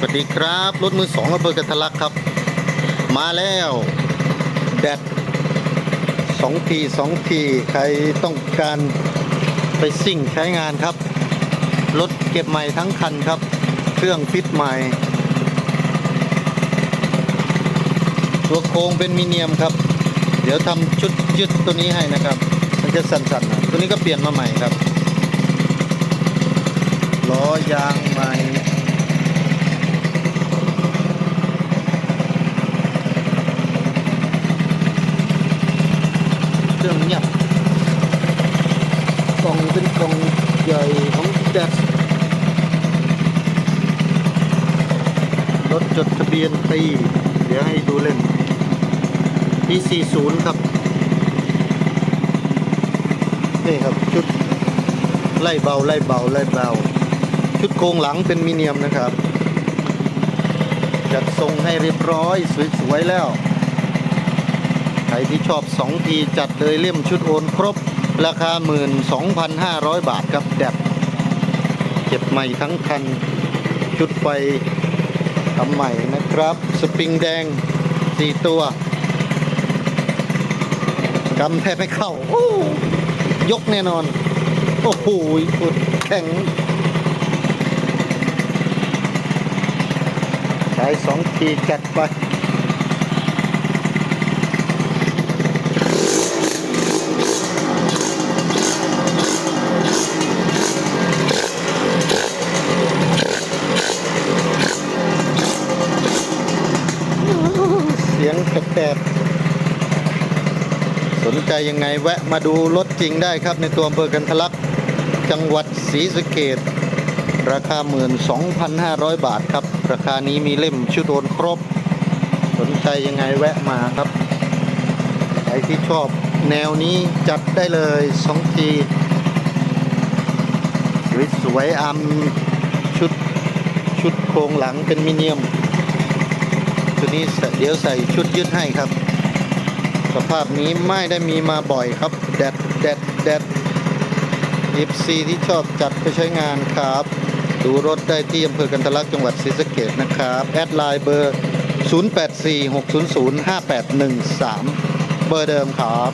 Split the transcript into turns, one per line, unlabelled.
สวัสดีครับ รถมือสองอำเภอกันทะลักครับ มาแล้วแดดสองทีสองทีใครต้องการไปซิ่งใช้งานครับ รถเก็บใหม่ทั้งคันครับ เครื่องฟิตใหม่ ตัวโครงเป็นมีเนียมครับ เดี๋ยวทำชุดยึดตัวนี้ให้นะครับ มันจะสั่นๆนะตัวนี้ก็เปลี่ยนมาใหม่ครับล้อยางใหม่ รื่องเงียบกล่องเป็นกล่องใหญ่ของแดดรถจดทะเบียนปีเดี๋ยวให้ดูเล่นปี40 ครับ นี่ครับชุดไล่เบาไล่เบาไล่เบา ชุดโครงหลังเป็นมีเนียมนะครับ จัดทรงให้เรียบร้อยสวยๆแล้ว รที่ชอบ2ทีจัดเลยเล่มชุดโอนครบ ราคา 12,500 บาทครับแดดเก็บใหม่ทั้งคัน ชุดไฟทำใหม่นะครับ สปริงแดง 4 ตัวกำแทบไม่เข้า โอ้ยกแน่นอน โอ้โหสุดแข็งใช้สองทีจัดไป แปลกๆ สนใจยังไงแวะมาดูรถจริงได้ครับในตัวอำเภอกันทะลักจังหวัดศรีสะเกดราคา 12,500 บาทครับ ราคานี้มีเล่มชุดโอนครบ สนใจยังไงแวะมาครับใครที่ชอบแนวนี้จัดได้เลยสองทีสวยๆอัมชุดชุดโครงหลังเป็นมิเนียม ตัวนี้เดี๋ยวใส่ชุดยืดให้ครับ สภาพนี้ไม่ได้มีมาบ่อยครับ แดดแดดแดด FC ที่ชอบจัดไปใช้งานครับ ดูรถได้ที่อำเภอกันทะลักจังหวัดศรีสะเกดนะครับ แอดไลน์เบอร์ 0846005813 เบอร์เดิมครับ